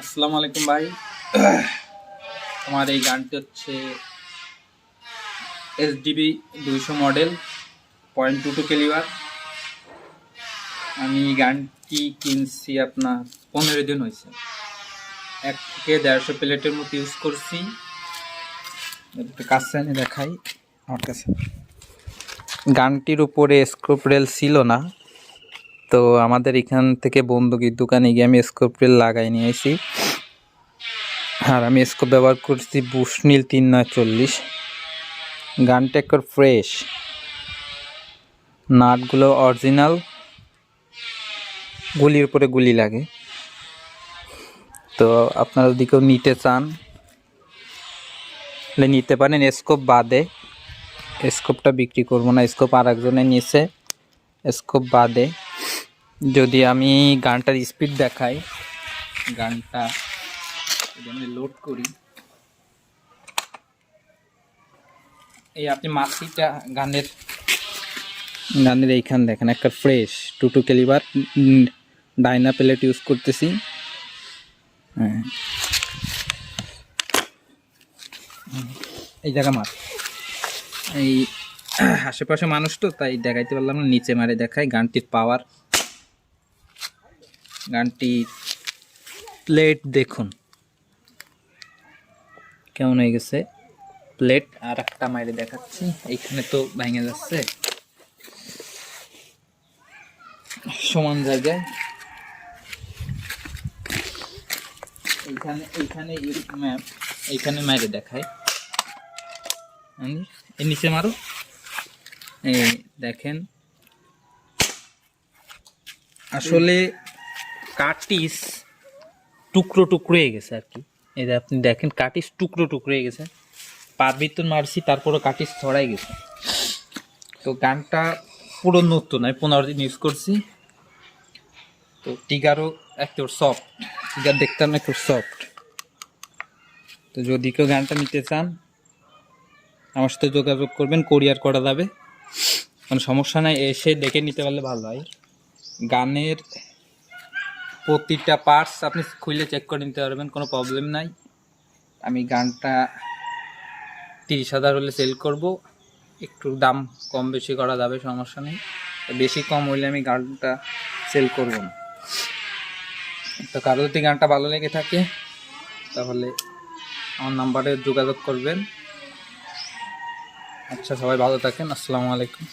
আসসালামু আলাইকুম ভাই। আমার এই গানটি হচ্ছে এসডিবি দুইশো model point two two calibre আমি গানটি কিনছি আপনার পনেরো দিন হয়েছে। এক থেকে দেড়শো প্লেটের মতো ইউজ করছি। কাছে এনে দেখাই আমার কাছে। গানটির উপরে স্ক্রুপ রেল ছিল না। তো আমাদের এখান থেকে বন্দুকির দোকানে গিয়ে আমি স্কোপ রেল লাগাই নিয়ে এসেছি আর আমি স্কোপ ব্যবহার করছি বুশনীল তিন নয় চল্লিশ। গানটা একবার ফ্রেশ নাটগুলো অরিজিনাল গুলির উপরে গুলি লাগে। তো আপনারা যদি কেউ নিতে চান, তাহলে নিতে পারেন। স্কোপ বাদে। স্কোপটা বিক্রি করব না। স্কোপ আর একজনে নিয়েছে স্কোপ বাদে। যদি আমি গানটার স্পিড দেখাই, গানটা যদি আমি লোড করি, এই আপনি মাসিটা গানের গানের এইখান দেখেন, একটা fresh two two calibre Diana plate use করতেছি। হ্যাঁ। এই জায়গা মার। এই আশেপাশে মানুষ তো, তাই দেখাইতে পারলাম না, নিচে মারে দেখাই গানটির পাওয়ার গানটির প্লেট দেখুন। কেমন হয়ে গেছে? প্লেট আর একটা মাইরে দেখাচ্ছি। এইখানে তো ভেঙে যাচ্ছে। সমান জায়গায়। এইখানে এইখানে এইখানে মাইরে দেখায় এর নিচে মারো। এই দেখেন। আসলে কাটিস টুকরো টুকরো হয়ে গেছে আর কি। এই আপনি দেখেন, কাটিস টুকরো টুকরো হয়ে গেছে। ভিতর মারছি, তারপরও কাটিস ছড়াই গেছে। তো গানটা পুরো নতুন, আমি পনেরো দিন ইউজ করছি। তো টিগারও একটু সফট টিগার দেখতাম একটু সফট তো যদি কেউ গানটা নিতে চান, আমার সাথে যোগাযোগ করবেন কোরিয়ার করা যাবে। কোনো সমস্যা নাই, এসে দেখে নিতে পারলে ভালো হয়। গানের প্রতিটা পার্টস আপনি খুলে চেক করে নিতে পারবেন, কোনো প্রবলেম নাই। আমি গানটা তিরিশ হাজার হলে সেল করব। একটু দাম কম বেশি করা যাবে, সমস্যা নেই। বেশি কম হইলে আমি গানটা সেল করব না। তো কারও যদি গানটা ভালো লেগে থাকে, তাহলে আমার নাম্বারে যোগাযোগ করবেন। আচ্ছা সবাই ভালো থাকেন, আসসালামু আলাইকুম।